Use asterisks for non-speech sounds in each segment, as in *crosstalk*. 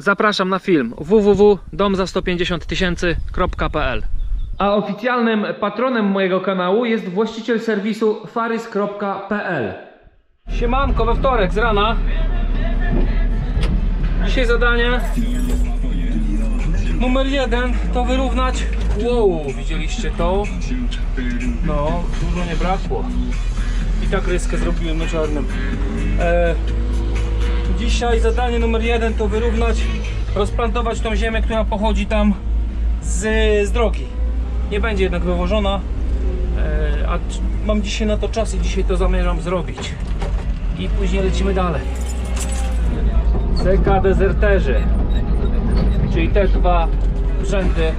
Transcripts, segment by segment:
Zapraszam na film www.domza150tysięcy.pl A oficjalnym patronem mojego kanału jest właściciel serwisu farys.pl Siemanko, we wtorek z rana. Dzisiaj zadanie. Numer jeden to wyrównać. Wow, widzieliście to? No, dużo nie brakło. I tak ryskę zrobiłem na czarnym. E, Dzisiaj zadanie numer jeden to wyrównać, rozplantować tą ziemię, która pochodzi tam z, z drogi. Nie będzie jednak wywożona, e, a mam dzisiaj na to czas i dzisiaj to zamierzam zrobić. I później lecimy dalej. CK dezerterzy, czyli te dwa rzędy,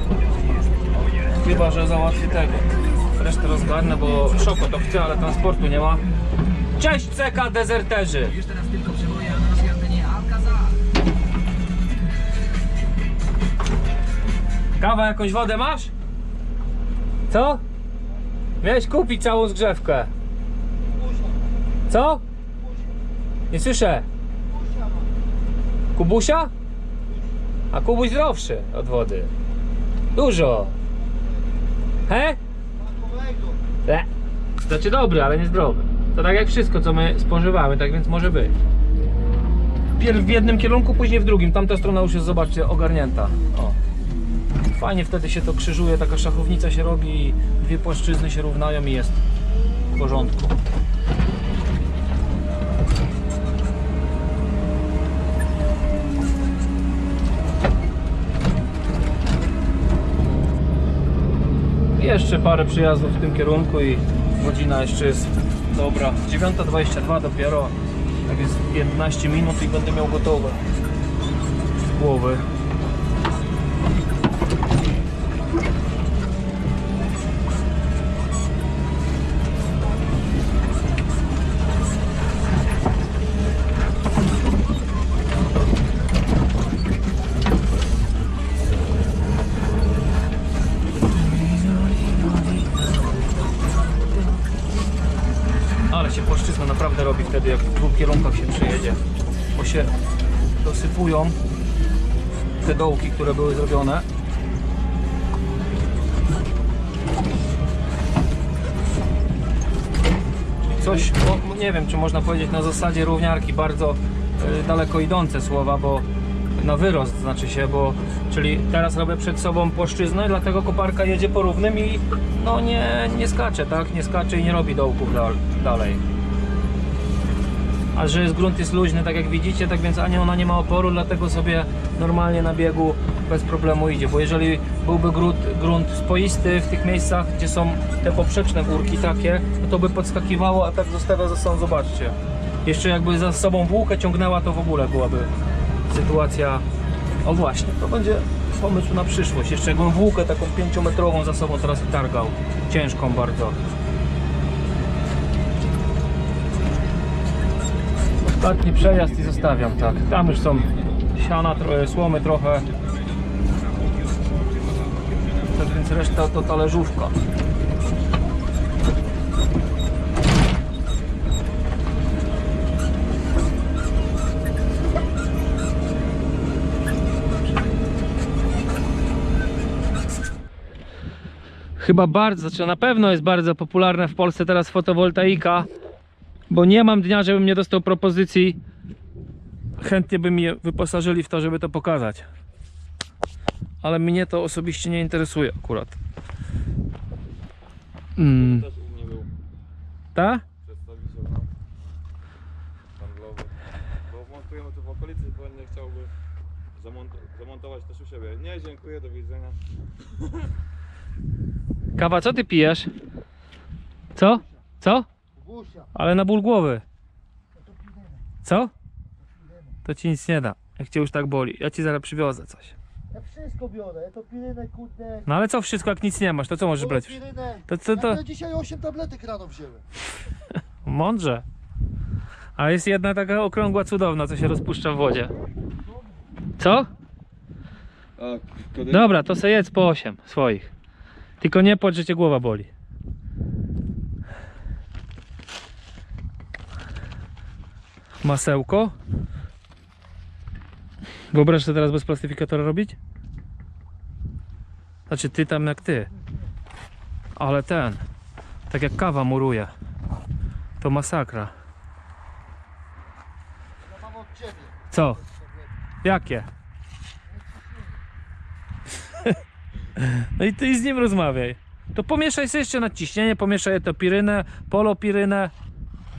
chyba że załatwię tego. Resztę rozgarnę, bo szoko to chcę, ale transportu nie ma. Cześć CK dezerterzy! Jakąś wodę masz? Co? Miałeś kupić całą zgrzewkę. Co? Nie słyszę. Kubusia? A Kubuś zdrowszy od wody. Dużo. He? Le. Znaczy dobry, ale nie zdrowy. To tak jak wszystko, co my spożywamy, tak więc może być. Pierw w jednym kierunku, później w drugim. Tamta strona już jest, zobaczcie, ogarnięta. O. Fajnie wtedy się to krzyżuje, taka szachownica się robi dwie płaszczyzny się równają i jest w porządku. Jeszcze parę przyjazdów w tym kierunku i godzina jeszcze jest dobra. 9.22 dopiero, tak jest 15 minut i będę miał gotowe głowy. Kierunkach się przejedzie. Bo się dosypują te dołki, które były zrobione. Coś, nie wiem, czy można powiedzieć na zasadzie równiarki bardzo y, daleko idące słowa, bo na wyrost znaczy się, bo czyli teraz robię przed sobą płaszczyznę, dlatego koparka jedzie po równym i no nie, nie skacze, tak? Nie skacze i nie robi dołków dal, dalej. A że jest, grunt jest luźny, tak jak widzicie, tak więc ani ona nie ma oporu, dlatego sobie normalnie na biegu bez problemu idzie. Bo jeżeli byłby grunt, grunt spoisty w tych miejscach, gdzie są te poprzeczne górki takie, no to by podskakiwało, a tak zostawia za sobą, zobaczcie. Jeszcze jakby za sobą włókę ciągnęła, to w ogóle byłaby sytuacja. O właśnie, to będzie pomysł na przyszłość. Jeszcze jakbym włókę taką pięciometrową za sobą teraz targał. Ciężką bardzo. Ostatni przejazd i zostawiam, tak. Tam już są siana, słomy trochę. Tak więc reszta to talerzówka. Chyba bardzo, znaczy na pewno jest bardzo popularna w Polsce teraz fotowoltaika, bo nie mam dnia, żebym nie dostał propozycji. Chętnie by mnie wyposażyli w to, żeby to pokazać. Ale mnie to osobiście nie interesuje akurat. Mm. Ta? przedstawiciel no, montujemy tu w okolicy, bo nie chciałby zamont- zamontować też u siebie. Nie, dziękuję, do widzenia. Kawa, co ty pijesz? Co? Co? Ale na ból głowy. to Co? To ci nic nie da. Jak cię już tak boli. Ja ci zaraz przywiozę coś. Ja wszystko biorę, ja to pilynę, kurde. No ale co wszystko, jak nic nie masz, to co możesz brać? To co to? Ja dzisiaj 8 tabletek rano wziąłem. *laughs* Mądrze. A jest jedna taka okrągła, cudowna, co się rozpuszcza w wodzie. Co? Dobra, to se jedz po 8 swoich. Tylko nie płacz, że cię głowa boli. Masełko. Wyobraź sobie teraz bez plastyfikatora robić? Znaczy ty tam jak ty. Ale ten. Tak jak kawa muruje. To masakra. Co? Jakie? No i ty z nim rozmawiaj. To pomieszaj sobie jeszcze nadciśnienie, pomieszaj etopirynę, polopirynę.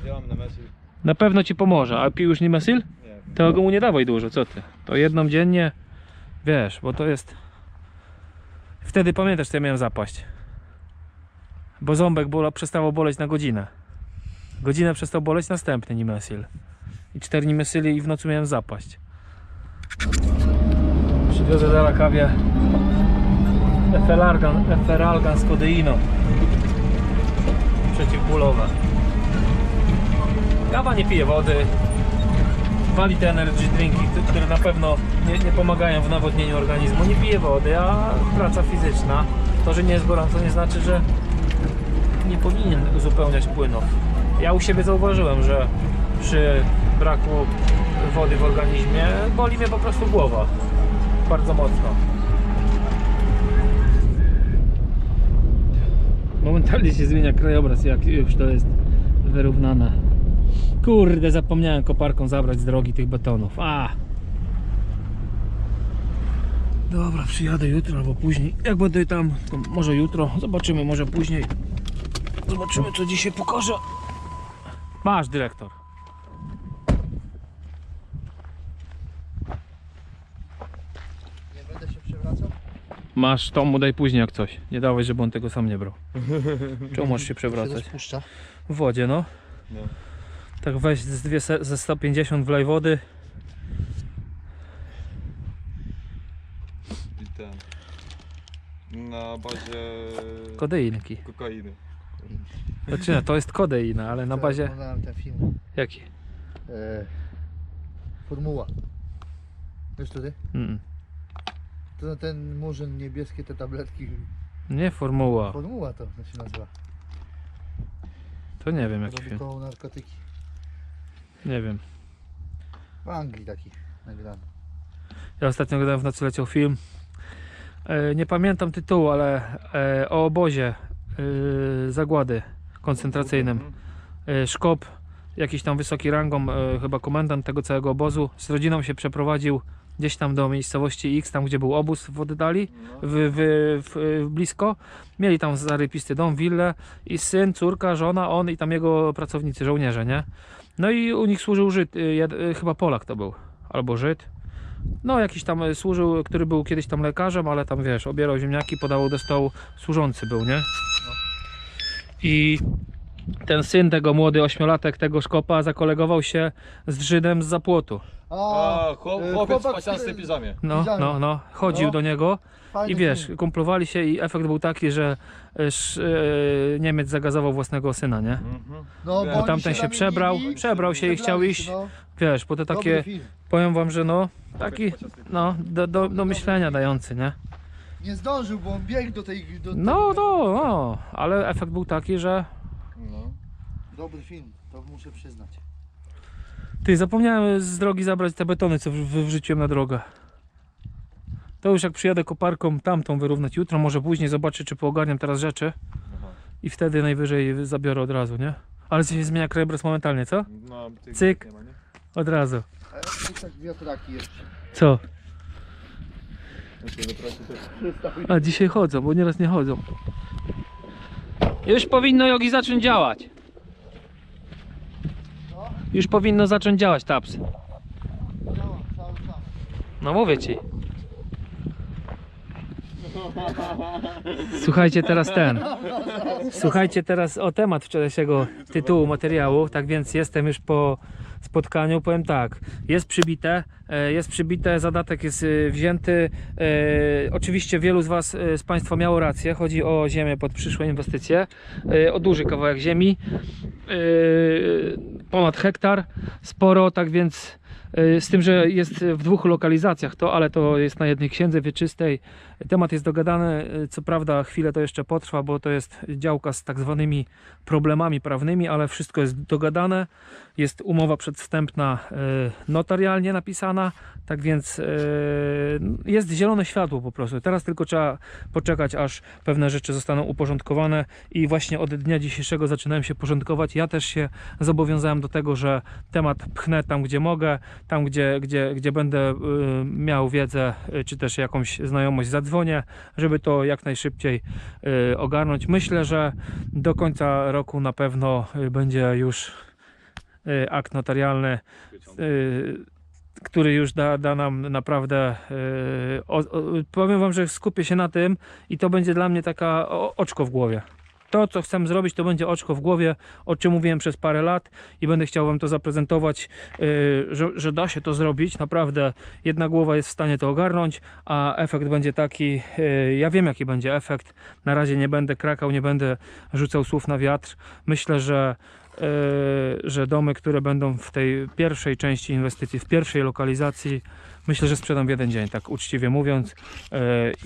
Ja mam na. Na pewno ci pomoże. A pił już nie mesyl? Nie. To go mu nie dawaj dużo, co ty? To jedną dziennie, wiesz, bo to jest... Wtedy pamiętasz, co ja miałem zapaść. Bo ząbek bola, przestało boleć na godzinę. Godzinę przestał boleć, następny nimesyl. I cztery nimesyli i w nocy miałem zapaść. Przywiozę za Rakawie Eferalgan, Eferalgan z kodeiną. Przeciwbólowe. Kawa nie pije wody, wali te energy drinki, które na pewno nie, nie pomagają w nawodnieniu organizmu. Nie pije wody, a praca fizyczna. To, że nie jest gorąco, nie znaczy, że nie powinien uzupełniać płynów. Ja u siebie zauważyłem, że przy braku wody w organizmie boli mnie po prostu głowa. Bardzo mocno. Momentalnie się zmienia krajobraz, jak już to jest wyrównane. Kurde, zapomniałem koparką zabrać z drogi tych betonów. A! Dobra, przyjadę jutro albo później. Jak będę tam, to może jutro. Zobaczymy, może później. Zobaczymy, co dzisiaj pokażę. Masz, dyrektor. Nie będę się przewracał? Masz, to mu daj później jak coś. Nie dawaj, żeby on tego sam nie brał. *laughs* Czemu możesz się przewracać? W wodzie, no. No. Tak weź z dwie ze 150 wlej wody. I ten. Na bazie Kodeinki. kokainy. Znaczy, nie, to jest kodeina, ale na Tak, bazie... Oglądałem ten film. Jaki? E, formuła. Wiesz to ty? Mm. To ten murzyn niebieskie, te tabletki. Nie formuła. Formuła to, się nazywa. To nie wiem jaki film. koło narkotyki. Nie wiem. W Anglii taki nagrany. Ja ostatnio oglądałem w nocy leciał film. E, nie pamiętam tytułu, ale e, o obozie e, zagłady koncentracyjnym. E, Szkop, jakiś tam wysoki rangą, e, chyba komendant tego całego obozu, z rodziną się przeprowadził gdzieś tam do miejscowości X, tam gdzie był obóz w oddali, w, w, w, w blisko. Mieli tam zarypisty dom, willę i syn, córka, żona, on i tam jego pracownicy, żołnierze, nie? No i u nich służył Żyd, y, y, chyba Polak to był, albo Żyd. No jakiś tam y, służył, który był kiedyś tam lekarzem, ale tam wiesz, obierał ziemniaki, podawał do stołu, służący był, nie? I ten syn tego młody ośmiolatek tego szkopa zakolegował się z Żydem z zapłotu. A, chłop, e, chłopiec w który- piżamie. No, Widziałem. no, no, chodził No. do niego Fajny i wiesz, film. kumplowali się i efekt był taki, że e, sz, e, Niemiec zagazował własnego syna, nie? Mhm. No, Bo oni tamten się zamienili, przebrał, przebrał się i chciał przebrali iść. się, No, Wiesz, bo to Dobry takie, film. powiem wam, że no, taki, no, do, do, do myślenia dający, nie? Nie zdążył, bo on biegł do tej... Do, No, no, no, ale efekt był taki, że No. Dobry film, to muszę przyznać. Ty, zapomniałem z drogi zabrać te betony, co w- wy- wrzuciłem na drogę. To już jak przyjadę koparką tamtą wyrównać jutro, może później zobaczę, czy poogarniam teraz rzeczy Aha. i wtedy najwyżej zabiorę od razu, nie? Ale się zmienia krajobraz momentalnie, co? No, Cyk. Nie ma, nie? Od razu. A jak tak wiatraki jeszcze. Co? A dzisiaj chodzą, bo nieraz nie chodzą. Już powinno jogi zacząć działać. Już powinno zacząć działać taps. No mówię ci. Słuchajcie teraz ten. Słuchajcie teraz o temat wczorajszego tytułu materiału. Tak więc jestem już po spotkaniu. Powiem tak, jest przybite, e, jest przybite, zadatek jest e, wzięty. E, Oczywiście wielu z Was, z Państwa miało rację. Chodzi o ziemię pod przyszłe inwestycje. O duży kawałek ziemi. Ponad hektar. Sporo, tak więc E, Z tym, że jest w dwóch lokalizacjach to, ale to jest na jednej księdze wieczystej. Temat jest dogadany, e, co prawda chwilę to jeszcze potrwa, bo to jest działka z tak zwanymi problemami prawnymi, ale wszystko jest dogadane. Jest umowa przed przedwstępna e, notarialnie napisana, tak więc e, jest zielone światło po prostu. Teraz tylko trzeba poczekać, aż pewne rzeczy zostaną uporządkowane i właśnie od dnia dzisiejszego zaczynałem się porządkować. Ja też się zobowiązałem do tego, że temat pchnę tam, gdzie mogę, tam, gdzie, gdzie, gdzie będę y, miał wiedzę, czy też jakąś znajomość, zadzwonię, żeby to jak najszybciej y, ogarnąć. Myślę, że do końca roku na pewno y, będzie już y, akt notarialny, który już da, da nam naprawdę. powiem Wam, że skupię się na tym i to będzie dla mnie taka oczko w głowie. To, co chcę zrobić, to będzie oczko w głowie, o czym mówiłem przez parę lat i będę chciał Wam to zaprezentować, y, że, że da się to zrobić. Naprawdę jedna głowa jest w stanie to ogarnąć, a efekt będzie taki, y, ja wiem jaki będzie efekt. Na razie nie będę krakał, nie będę rzucał słów na wiatr. Myślę, że y, że domy, które będą w tej pierwszej części inwestycji, w pierwszej lokalizacji, myślę, że sprzedam w jeden dzień, tak uczciwie mówiąc.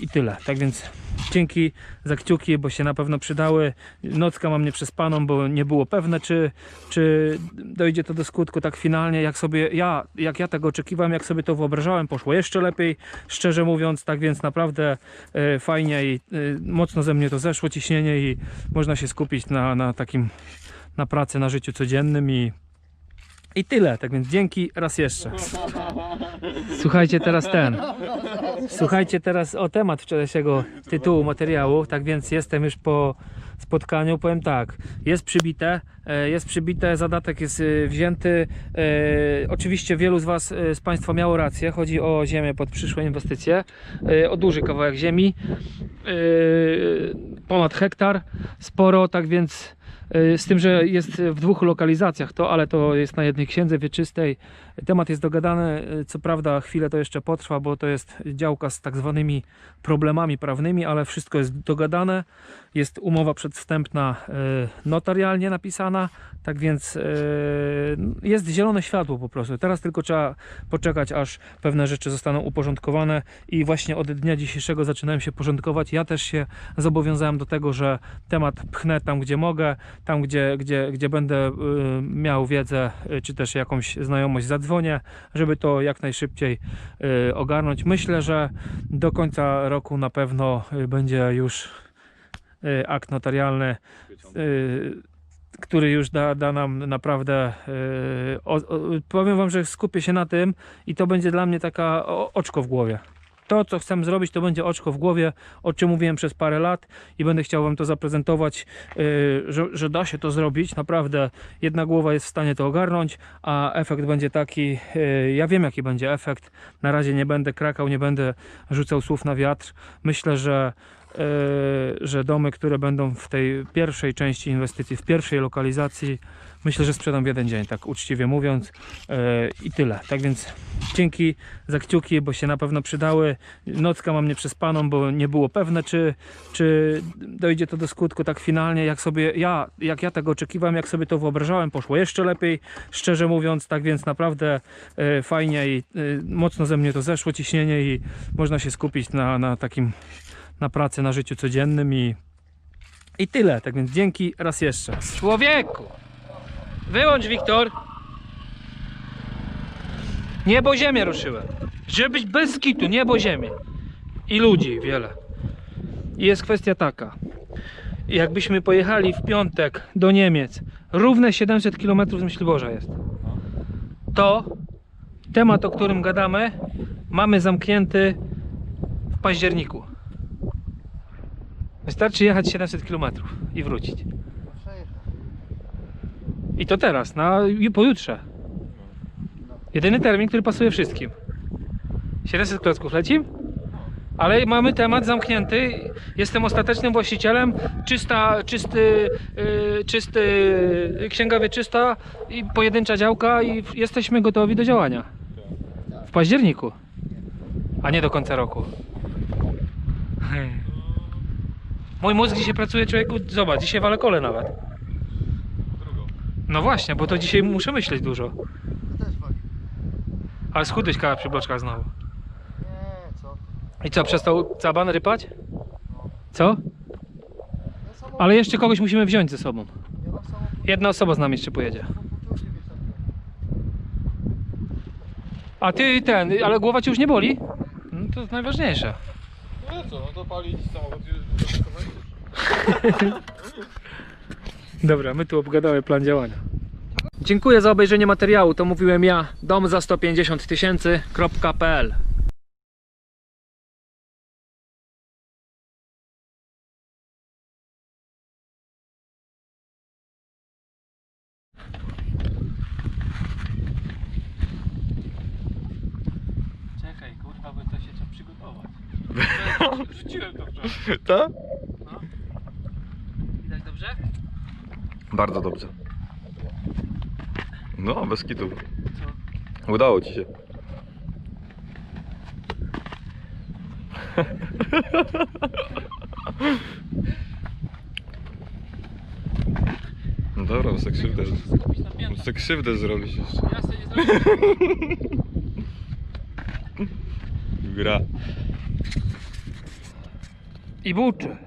I tyle. Tak więc dzięki za kciuki, bo się na pewno przydały. Nocka mam nieprzespaną, bo nie było pewne, czy, czy dojdzie to do skutku tak finalnie, jak sobie ja, jak ja tego oczekiwałem, jak sobie to wyobrażałem, poszło jeszcze lepiej, szczerze mówiąc, tak więc naprawdę e, fajnie i e, mocno ze mnie to zeszło ciśnienie i można się skupić na, na takim, na pracy, na życiu codziennym i i tyle, tak więc dzięki raz jeszcze. Słuchajcie teraz ten. Słuchajcie teraz o temat wczorajszego tytułu materiału. Tak więc jestem już po spotkaniu. Powiem tak, jest przybite, e, jest przybite, zadatek jest e, wzięty. E, Oczywiście wielu z Was, z Państwa miało rację. Chodzi o ziemię pod przyszłe inwestycje. O duży kawałek ziemi. Ponad hektar. Sporo, tak więc Z tym, że jest w dwóch lokalizacjach to, ale to jest na jednej księdze wieczystej. Temat jest dogadany. e, Co prawda, chwilę to jeszcze potrwa, bo to jest działka z tak zwanymi problemami prawnymi, ale wszystko jest dogadane. Jest umowa przedwstępna e, notarialnie napisana, tak więc e, jest zielone światło po prostu. Teraz tylko trzeba poczekać, aż pewne rzeczy zostaną uporządkowane i właśnie od dnia dzisiejszego zaczynałem się porządkować. Ja też się zobowiązałem do tego, że temat pchnę tam, gdzie mogę, tam, gdzie, gdzie, gdzie będę y, miał wiedzę, czy też jakąś znajomość, zadzwonię, żeby to jak najszybciej y, ogarnąć. Myślę, że do końca roku na pewno y, będzie już y, akt notarialny, który już da, da nam naprawdę. powiem Wam, że skupię się na tym i to będzie dla mnie taka oczko w głowie. To, co chcę zrobić, to będzie oczko w głowie, o czym mówiłem przez parę lat i będę chciał Wam to zaprezentować, y, że, że da się to zrobić. Naprawdę jedna głowa jest w stanie to ogarnąć, a efekt będzie taki, y, ja wiem jaki będzie efekt. Na razie nie będę krakał, nie będę rzucał słów na wiatr. Myślę, że że domy, które będą w tej pierwszej części inwestycji, w pierwszej lokalizacji, myślę, że sprzedam w jeden dzień, tak uczciwie mówiąc. y, I tyle. Tak więc dzięki za kciuki, bo się na pewno przydały. Nocka mam nieprzespaną, bo nie było pewne, czy, czy dojdzie to do skutku tak finalnie, jak sobie ja, jak ja tego oczekiwałem, jak sobie to wyobrażałem, poszło jeszcze lepiej, szczerze mówiąc, tak więc naprawdę e, fajnie i e, mocno ze mnie to zeszło ciśnienie i można się skupić na, na takim, na pracy, na życiu codziennym i i tyle, tak więc dzięki raz jeszcze. Człowieku! Wyłącz Wiktor! Niebo ziemię ruszyłem. Żeby być bez kitu, niebo ziemię. I ludzi wiele. I jest kwestia taka. Jakbyśmy pojechali w piątek do Niemiec, równe 700 km z Myśliborza jest. To temat, o którym gadamy, mamy zamknięty w październiku. Wystarczy jechać 700 km i wrócić. I to teraz, na ju- pojutrze. Jedyny termin, który pasuje wszystkim. 700 klocków lecim? Ale mamy temat zamknięty. Jestem ostatecznym właścicielem. Czysta, czysty, yy, czysty yy, księga wieczysta i pojedyncza działka i jesteśmy gotowi do działania. W październiku, a nie do końca roku. Hmm. *laughs* Mój mózg dzisiaj pracuje, człowieku, zobacz, dzisiaj walę kole nawet. No właśnie, bo to dzisiaj muszę myśleć dużo. Ale schudłeś kawę przy bloczkach znowu. Nie, co? I co, przestał caban rypać? Co? Ale jeszcze kogoś musimy wziąć ze sobą. Jedna osoba z nami jeszcze pojedzie. A ty ten, ale głowa ci już nie boli? No to jest najważniejsze. No co, no to palić samochód już *laughs* Dobra, my tu obgadamy plan działania. Dziękuję za obejrzenie materiału. To mówiłem ja, dom za 150 tysięcy.pl Czekaj, kurwa, bo to się trzeba przygotować. *laughs* Rzuciłem to wczoraj. Tak? Dobrze? Bardzo dobrze. No, bez kitu. Udało ci się. No dobra, bo se krzywdę, se krzywdę zrobić jeszcze. Ja sobie nie zrobię. Gra. I buczy.